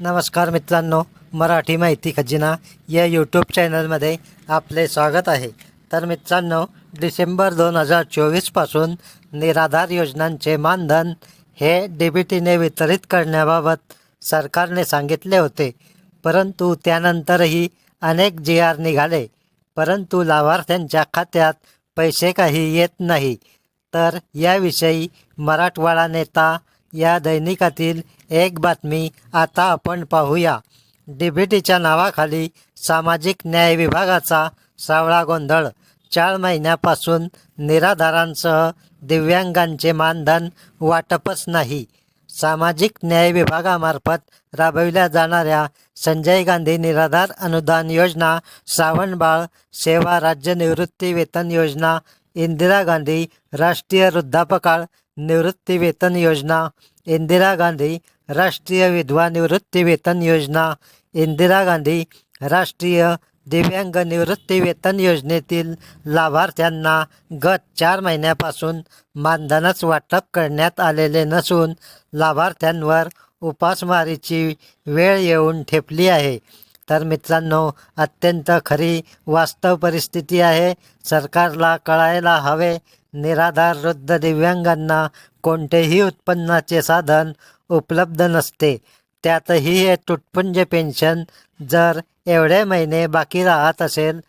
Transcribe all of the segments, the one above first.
नमस्कार मित्रांनो मराठी माहिती खजिना या यूट्यूब चॅनलमध्ये आपले स्वागत आहे. तर मित्रांनो डिसेंबर दोन हजार चोवीसपासून निराधार योजनांचे मानधन हे डी बी टीने वितरित करण्याबाबत सरकारने सांगितले होते. परंतु त्यानंतरही अनेक जी आर निघाले. परंतु लाभार्थ्यांच्या खात्यात पैसे काही येत नाही. तर याविषयी मराठवाडा नेता या दैनिकातील एक बातमी आता आपण पाहूया. डीबीटीच्या नावाखाली सामाजिक न्याय विभागाचा सावळा गोंधळ. चार महिन्यापासून निराधारांसह दिव्यांगांचे मानधन वाटपच नाही. सामाजिक न्याय विभागामार्फत राबविल्या जाणाऱ्या संजय गांधी निराधार अनुदान योजना श्रावणबाळ सेवा राज्य निवृत्ती वेतन योजना इंदिरा गांधी राष्ट्रीय वृद्धापकाळ निवृत्ती वेतन योजना इंदिरा गांधी राष्ट्रीय विधवा निवृत्ती वेतन योजना इंदिरा गांधी राष्ट्रीय दिव्यांग निवृत्ती वेतन योजनेतील लाभार्थ्यांना गत चार महिन्यापासून मानधनच वाटप करण्यात आलेले नसून लाभार्थ्यांवर उपासमारीची वेळ येऊन ठेपली आहे. तर मित्रांनो अत्यंत खरी वास्तव परिस्थिती आहे. सरकारला कळायला हवे निराधार वृद्ध दिव्यांगांना कोणतेही उत्पन्नाचे साधन उपलब्ध नसते. त्यातही हे तुटपुंजे पेन्शन जर एवढे महिने बाकी राहत असेल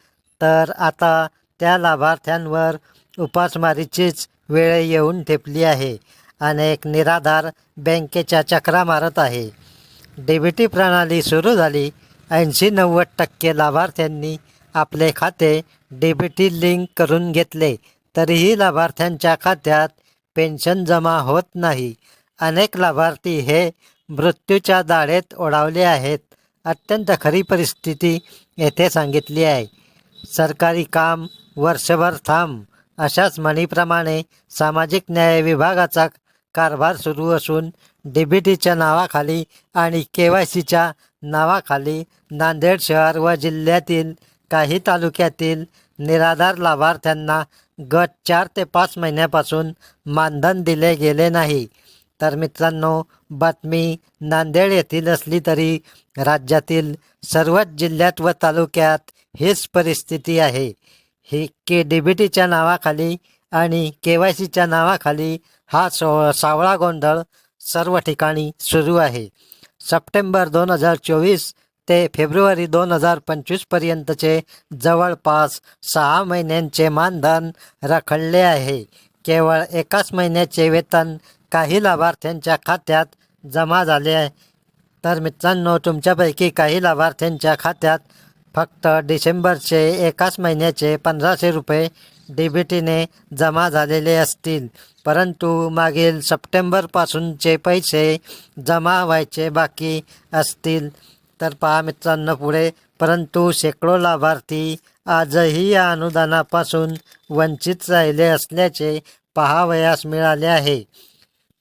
तर आता त्या लाभार्थ्यांवर उपासमारीचीच वेळ येऊन ठेपली आहे. अनेक निराधार बँकेच्या चक्रा मारत आहे. डी बी टी प्रणाली सुरू झाली. ऐंशी नव्वद टक्के लाभार्थ्यांनी आपले खाते डी बी टी लिंक करून घेतले. तरीही लाभार्थ्यांच्या खात्यात पेन्शन जमा होत नाही. अनेक लाभार्थी हे मृत्यूच्या दाढेत ओढावले आहेत. अत्यंत खरी परिस्थिती येथे सांगितली आहे. सरकारी काम वर्षभर थांब अशाच म्हणीप्रमाणे सामाजिक न्याय विभागाचा कारभार सुरू असून डी बी टीच्या नावाखाली आणि के वाय सीच्या नावाखाली नांदेड शहर व जिल्ह्यातील काही तालुक्यातील निराधार लाभार्थ्यांना गत चार ते पाच महिन्यापासून मानधन दिले गेले नाही. तर मित्रांनो बातमी नांदेड येथील असली तरी राज्यातील सर्वच जिल्ह्यात व तालुक्यात हीच परिस्थिती आहे. ही के डी बी टीच्या नावाखाली आणि के वाय सीच्या नावाखाली हा सो सावळा गोंधळ सर्व ठिकाणी सुरू आहे. सप्टेंबर दोन हजार चोवीस ते फेब्रुवारी दोन हजार पंचवीसपर्यंतचे जवळपास सहा महिन्यांचे मानधन रखडले आहे. केवळ एकाच महिन्याचे वेतन काही लाभार्थ्यांच्या खात्यात जमा झाले आहे. तर मित्रांनो तुमच्यापैकी काही लाभार्थ्यांच्या खात्यात फक्त डिसेंबरचे एकाच महिन्याचे पंधराशे रुपये डी बी टीने जमा झालेले असतील. परंतु मागील सप्टेंबरपासूनचे पैसे जमा व्हायचे बाकी असतील. तर पहा मित्रांनो पुढे. परंतु शेकडो लाभार्थी आजही या अनुदानापासून वंचित राहिले असल्याचे पहावयास मिळाले आहे.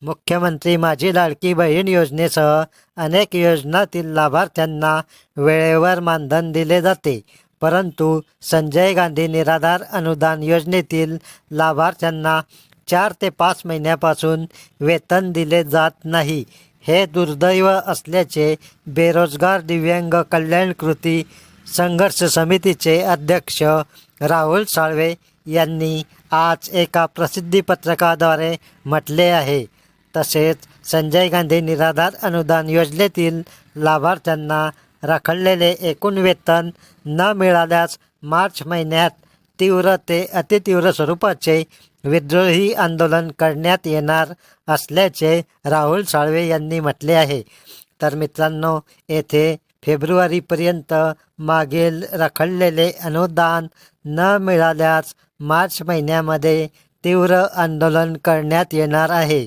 मुख्यमंत्री माझी लाडकी बहीण योजनेसह अनेक योजनातील लाभार्थ्यांना वेळेवर मानधन दिले जाते. परंतु संजय गांधी निराधार अनुदान योजनेतील लाभार्थ्यांना चार ते पाच महिन्यापासून वेतन दिले जात नाही. हे दुर्दैव असल्याचे बेरोजगार दिव्यांग कल्याण कृती संघर्ष समितीचे अध्यक्ष राहुल साळवे यांनी आज एका प्रसिद्धीपत्रकाद्वारे म्हटले आहे. तसेच संजय गांधी निराधार अनुदान योजनेतील लाभार्थ्यांना रखडलेले एकूण वेतन न मिळाल्यास मार्च महिन्यात तीव्र ते अतितीव्र स्वरूपाचे विद्रोही आंदोलन करण्यात येणार असल्याचे राहुल साळवे यांनी म्हटले आहे. तर मित्रांनो येथे फेब्रुवारीपर्यंत मागील रखडलेले अनुदान न मिळाल्यास मार्च महिन्यामध्ये तीव्र आंदोलन करण्यात येणार आहे.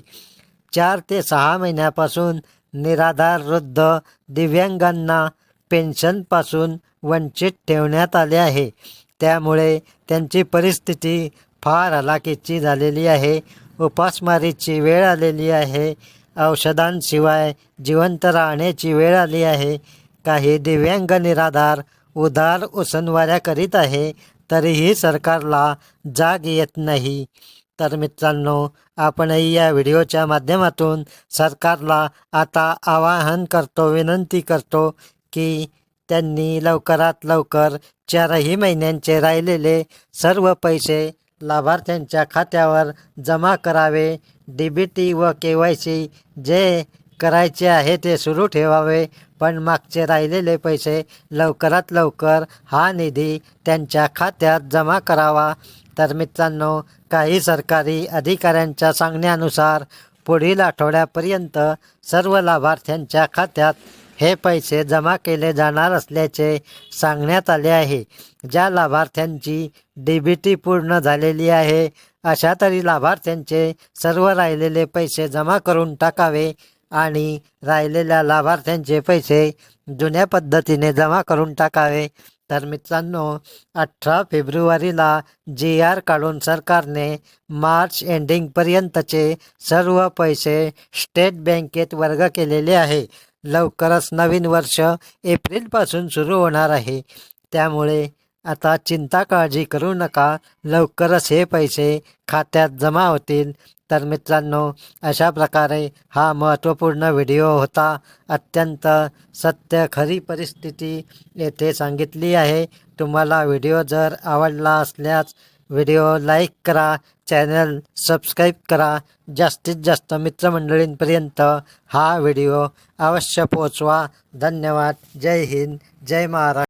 चार ते सहा महिन्यापासून निराधार वृद्ध दिव्यांगांना पेन्शनपासून वंचित ठेवण्यात आले आहे. त्यामुळे त्यांची परिस्थिती फार हलाखीची झालेली आहे. उपासमारीची वेळ आलेली आहे. औषधांशिवाय जिवंत राहण्याची वेळ आली आहे. काही दिव्यांग निराधार उदार उसनवाऱ्या करीत आहे तरीही सरकारला जाग येत नाही. तर मित्रांनो आपणही या व्हिडिओच्या माध्यमातून सरकारला आता आवाहन करतो विनंती करतो की त्यांनी लवकरात लवकर चारही महिन्यांचे राहिलेले सर्व पैसे लाभार्थ्यांच्या खात्यावर जमा करावे. डी बी टी व के वाय सी जे करायचे आहे ते सुरू ठेवावे पण मागचे राहिलेले पैसे लवकरात लवकर हा निधी त्यांच्या खात्यात जमा करावा. तर मित्रांनो काही सरकारी अधिकाऱ्यांच्या सांगण्यानुसार पुढील आठवड्यापर्यंत सर्व लाभार्थ्यांच्या खात्यात हे पैसे जमा केले जाणार असल्याचे सांगण्यात आले आहे. ज्या लाभार्थ्यांची डी बी टी पूर्ण झालेली आहे अशा तरी लाभार्थ्यांचे सर्व राहिलेले पैसे जमा करून टाकावे आणि राहिलेल्या लाभार्थ्यांचे पैसे जुन्या पद्धतीने जमा करून टाकावे. तर मित्रांनो अठरा फेब्रुवारीला जी आर काढून सरकारने मार्च एंडिंगपर्यंतचे सर्व पैसे स्टेट बँकेत वर्ग केलेले आहे. लवकरच नवीन वर्ष एप्रिलपासून सुरू होणार आहे. त्यामुळे आता चिंता काळजी करू नका. लवकरच हे पैसे खात्यात जमा होतील. तर मित्रांनो अशा प्रकारे हा महत्त्वपूर्ण व्हिडिओ होता. अत्यंत सत्य खरी परिस्थिती येथे सांगितली आहे. तुम्हाला व्हिडिओ जर आवडला असल्यास व्हिडिओ लाईक करा चॅनल सबस्क्राईब करा. जास्तीत जास्त मित्रमंडळींपर्यंत हा व्हिडिओ अवश्य पोचवा धन्यवाद. जय हिंद. जय महाराष्ट्र.